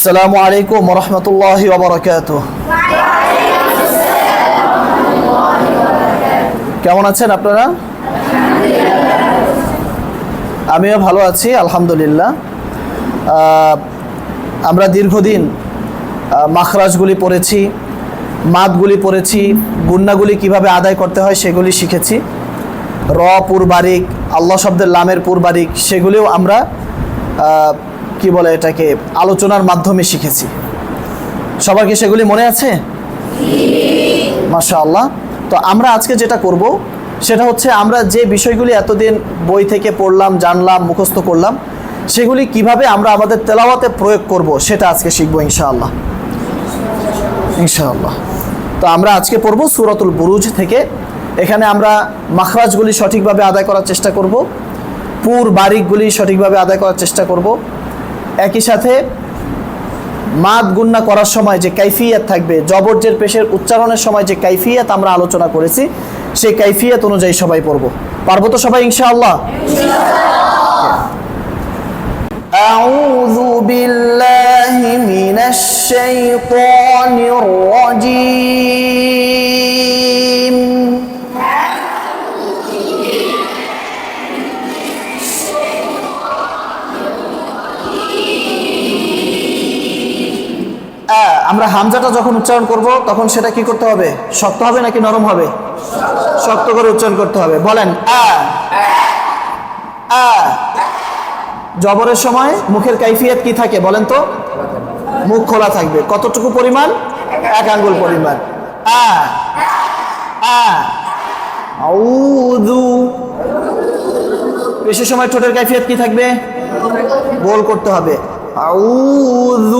আসসালামু আলাইকুম রহমতুল্লাহ ওবরাকাত। কেমন আছেন আপনারা? আমিও ভালো আছি, আলহামদুলিল্লাহ। আমরা দীর্ঘদিন মাখরাজগুলি পড়েছি, মাদগুলি পড়েছি, গুন্নাগুলি কীভাবে আদায় করতে হয় সেগুলি শিখেছি। র, পুরবারিক, আল্লাহ শব্দের লামের পুরবারিক, সেগুলিও আমরা কি বলে এটাকে, আলোচনার মাধ্যমে শিখেছি। সবার কি সেগুলি মনে আছে? মাশা আল্লাহ তো আমরা আজকে যেটা করব, সেটা হচ্ছে আমরা যে বিষয়গুলি এতদিন বই থেকে পড়লাম, জানলাম, মুখস্থ করলাম, সেগুলি কীভাবে আমরা আমাদের তেলাওয়াতে প্রয়োগ করব, সেটা আজকে শিখব ইনশাআল্লাহ। ইনশাআল্লাহ। তো আমরা আজকে পড়ব সুরাতুল বুরুজ থেকে। এখানে আমরা মাখরাজগুলি সঠিকভাবে আদায় করার চেষ্টা করব পুর বারিকগুলি সঠিকভাবে আদায় করার চেষ্টা করব। একই সাথে মাদ গুন্না করার সময় যে কাইফিয়াত থাকবে জবরজের পেশের উচ্চারণের সময় যে কাইফিয়াত আমরা আলোচনা করেছি সেই কাইফিয়াত অনুযায়ী সবাই পড়ব পারবো তো সবাই ইনশাআল্লাহ أعوذ بالله من الشيطان الرجيم আমরা হামজাটা যখন উচ্চারণ করব, তখন সেটা কি করতে হবে? শক্ত হবে নাকি নরম হবে? শক্ত করে উচ্চারণ করতে হবে। বলেন জবরের সময় মুখের কাইফিয়ত কি থাকে বলেন তো? মুখ খোলা থাকবে। কতটুকু পরিমাণ? এক আঙ্গুল পরিমাণ। আ বেশি সময় ঠোঁটের কাইফিয়াত কি থাকবে? গোল করতে হবে। আউযু।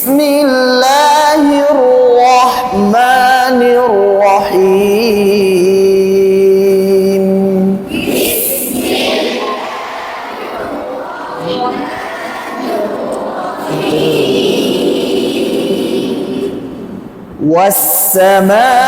بسم الله الرحمن الرحيم. والسماء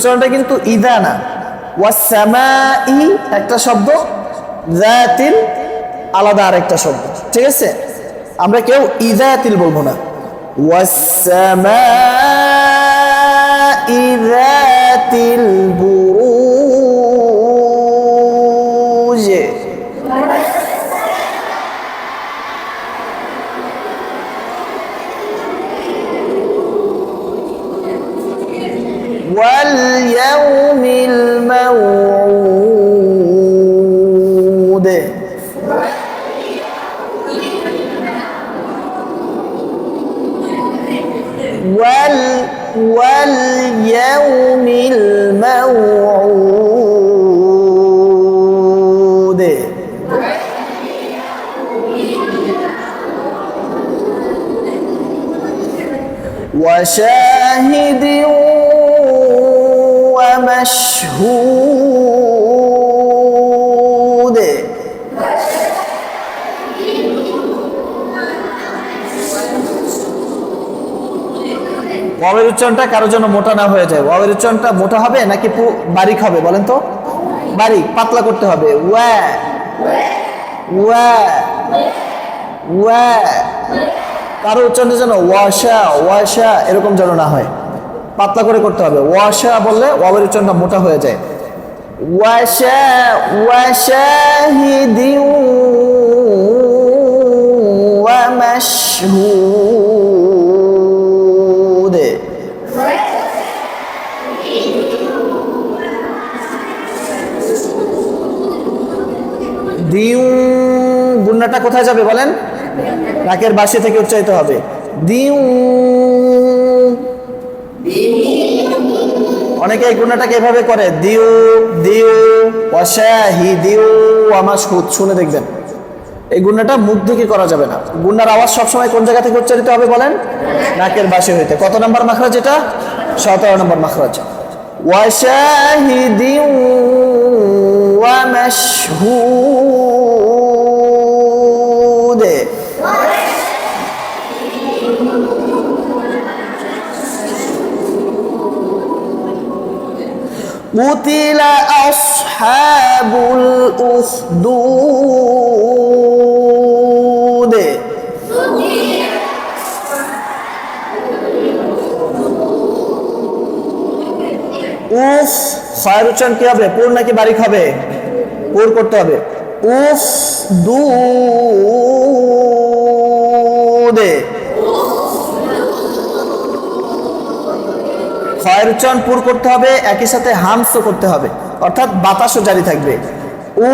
উচ্চারণটা কিন্তু ইদা না ওয়াসামাই একটা শব্দ জাতিল আলাদা আর একটা শব্দ। ঠিক আছে? আমরা কেউ ইদাতিল বলব না। ওয়াসামাই বুরুজ। واليوم الموعود. وال واليوم الموعود. وشاهد ومشهود ওয়াবের উচ্চারণটা কারোর জন্য মোটা না হয়ে যায় ওয়াবের উচ্চারণটা মোটা হবে নাকি পু- বারিক হবে বলেন তো বারিক পাতলা করতে হবে ওয়া ওয়া ওয়া কারো উচ্চারণটা যেন ওয়াশা ওয়াশা এরকম যেন না হয় পাতলা করে করতে হবে। ওয়াশা বললে ওয়াবের উচ্চারণটা মোটা হয়ে যায়। ওয়াশা ওয়াশাহিদি ওয়া মাশহুদ। দিউ গুন্নাটা কোথায় যাবে বলেন? নাকের বাসি থেকে উচ্চারিত হবে। দিউ অনেকে এই গুণাটাকে এভাবে করে, দিউ দিউ ওয়াশাহি দিউ আমার শুনে দেখবেন। এই গুণাটা মুখ থেকে করা যাবে না। গুণার আওয়াজ সবসময় কোন জায়গা থেকে উচ্চারিত হবে বলেন? নাকের বাসি হইতে। কত নম্বর মাখরাজ এটা? সতেরো নম্বর মাখরাজ। ওয়াশাহিদি ওয়ামাশহুদে قتل أصحاب الأخدود উফ ফায়ার উচ্চারণ কি হবে পুর নাকি বারিক হবে পুর করতে হবে উফ দু দে ফায়ার উচ্চারণ পুর করতে হবে একই সাথে হামসও করতে হবে অর্থাৎ বাতাসও জারি থাকবে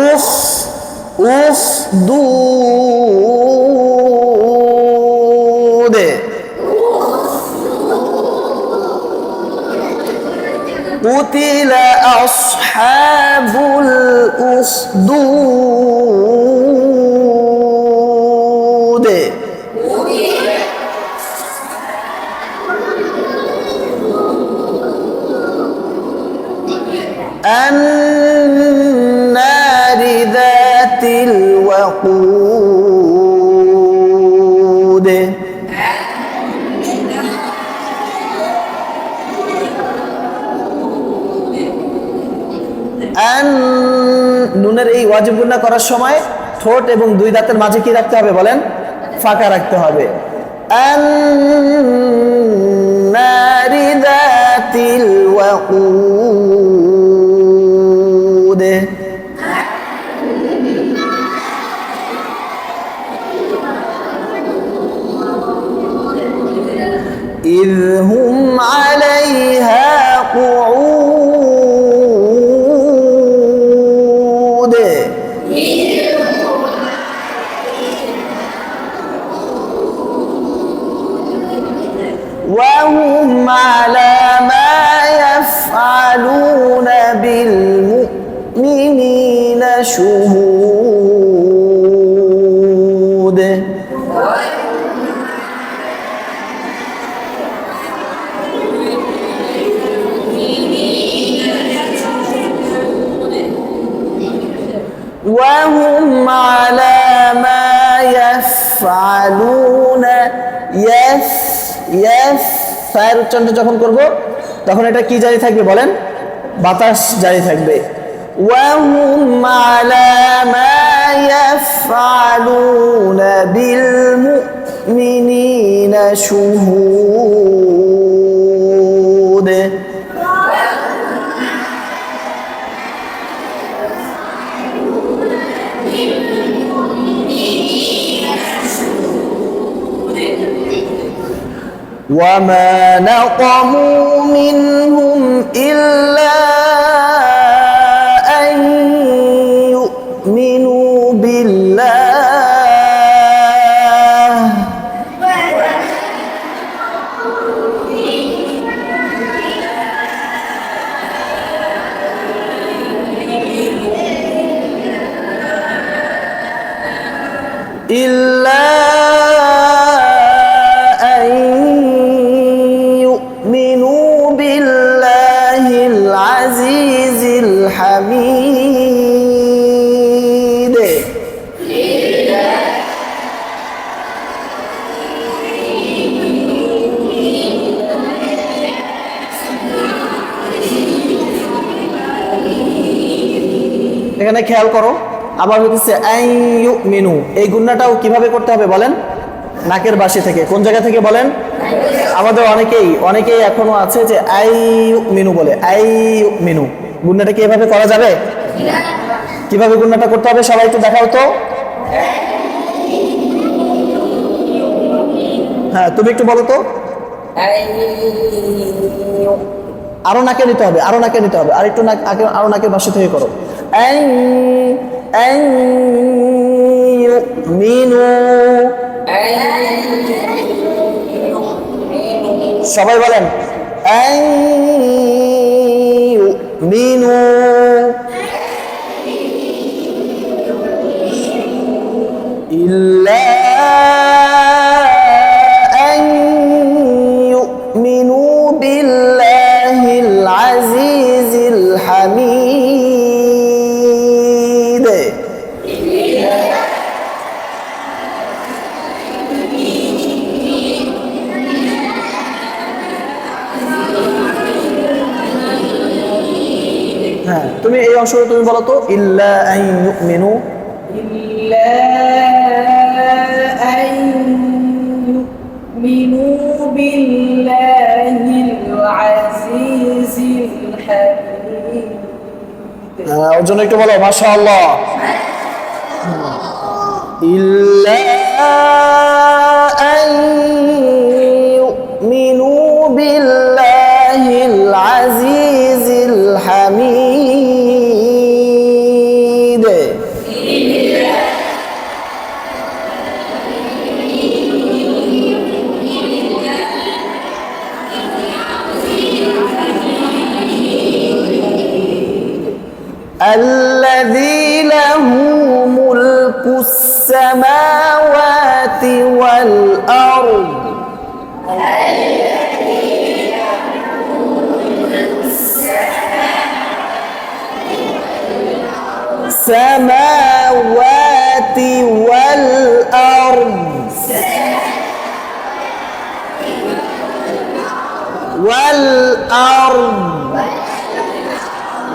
উফ উফ দু দে قتل أصحاب الأخدود ওয়াজিব গুন্না করার সময় ঠোঁট এবং দুই দাঁতের মাঝে কি রাখতে হবে বলেন ফাঁকা রাখতে হবে আন নারি দাতিল ওয়াকুদ إذ هم عليها قعود شهود وهم على ما يفعلون يف يف ফায়ার উচ্চারণটা যখন করব তখন এটা কি জারি থাকবে বলেন বাতাস জারি থাকবে وهم على ما يفعلون بالمؤمنين شهود. وما نقموا منهم إلا إلا أن يؤمنوا بالله العزيز الحميد এখানে খেয়াল করো আবার আইয়ু মিনু এই গুন্নাটাও কীভাবে করতে হবে বলেন? নাকের বাসি থেকে। কোন জায়গা থেকে বলেন? আমাদের অনেকেই অনেকেই এখনও আছে যে আইয়ু মিনু বলে। আইয়ু মিনু গুন্নাটা কি এভাবে করা যাবে? কীভাবে গুন্নাটা করতে হবে সবাই একটু দেখাও তো। হ্যাঁ তুমি একটু বলো তো। আরও নাকে নিতে হবে, আরও নাকে নিতে হবে। আর একটু নাক আরও নাকের বাসা থেকে করো। আই أن يؤمنوا সবাই বলেন أن يؤمنوا অংশটা তুমি বলো তো ইল্লা মেনু হ্যাঁ, ওর জন্য একটু বলো মাসা আল্লাহ ইল্লা السماوات والأرض السماوات والأرض والأرض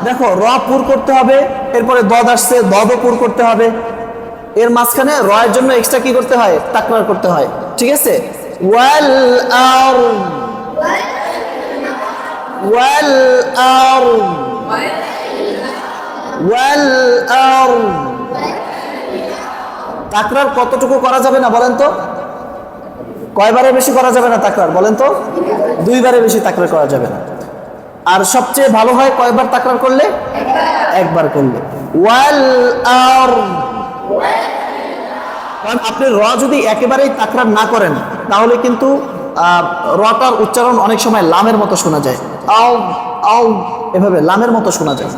দেখো র পুর করতে হবে এরপরে দদ আসছে দদও পুর করতে হবে এর মাঝখানে রয়ের জন্য এক্সট্রা কি করতে হয়? তাকরার করতে হয়। ঠিক আছে? ওয়াল আর ওয়াল আর ওয়াল আর তাকরার কতটুকু করা যাবে না বলেন তো? কয়বারে বেশি করা যাবে না তাকরার বলেন তো? দুইবারে বেশি তাকরার করা যাবে না। আর সবচেয়ে ভালো হয় কয়বার তাকরার করলে? একবার করলে। ওয়াল আর কারণ আপনি র যদি একেবারেই তাকরার না করেন, তাহলে কিন্তু রটার উচ্চারণ অনেক সময় লামের মতো শোনা যায়। আও আও, এভাবে লামের মতো শোনা যায়।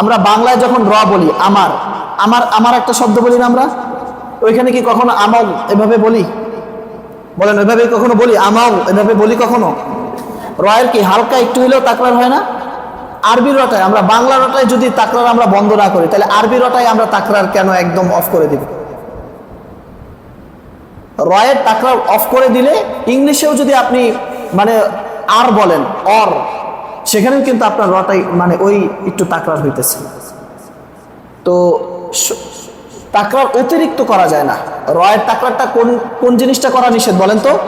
আমরা বাংলায় যখন র বলি, আমার আমার আমার একটা শব্দ বলি না আমরা? ওইখানে কি কখনো আমাও এভাবে বলি? বলেন, ওইভাবে কখনো বলি? আমাও এভাবে বলি কখনো? রয়ের কি হালকা একটু হলেও তাকরার হয় না? আরবি রটায়, আমরা বাংলা রটায় যদি তাকরার আমরা বন্ধ না করি, তাহলে আরবি রটায় আমরা তাকরার কেন একদম অফ করে দিব? রয়ের তাকরার অফ করে দিলে ইংলিশেও যদি আপনি মানে আর বলেন, অর, সেখানেও কিন্তু আপনার রটাই মানে ওই একটু তাকরার হইতেছে। তো তাকরার অতিরিক্ত করা যায় না। রয়ের তাকরারটা কোন কোন জিনিসটা করা নিষেধ বলেন তো?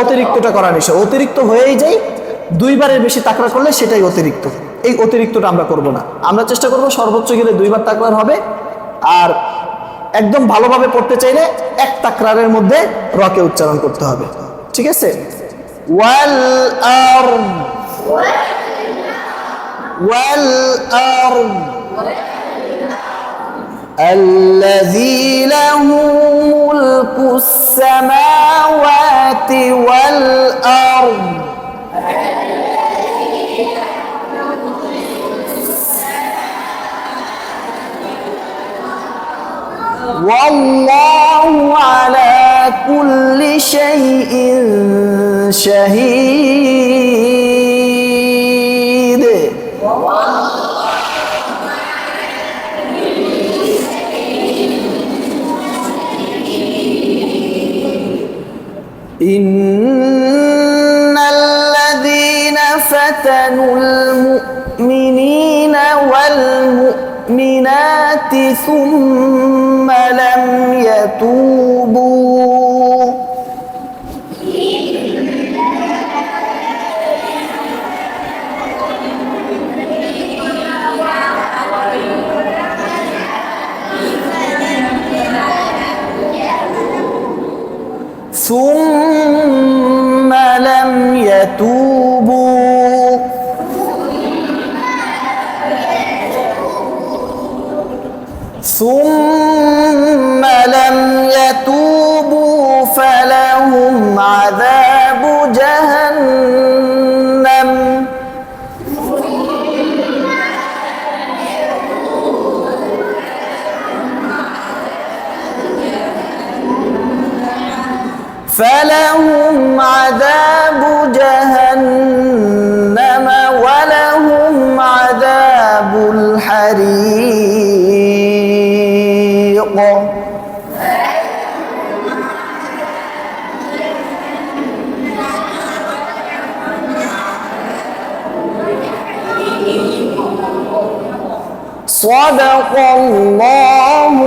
অতিরিক্তটা করা নিষেধ। অতিরিক্ত হয়েই যাই দুইবারের বেশি তাকরা করলে সেটাই অতিরিক্ত। এই অতিরিক্তটা আমরা করব না আমরা চেষ্টা করব সর্বোচ্চ গেলে দুইবার তাকরার হবে আর একদম ভালোভাবে পড়তে চাইলে এক তাকরারের মধ্যে রকে উচ্চারণ করতে হবে ঠিক আছে ওয়াল আর ওয়াল আর الذي له ملك السماوات والأرض والله على كل شيء شهيد. إن الذين فتنوا المؤمنين والمؤمنات ثم عملا صدق الله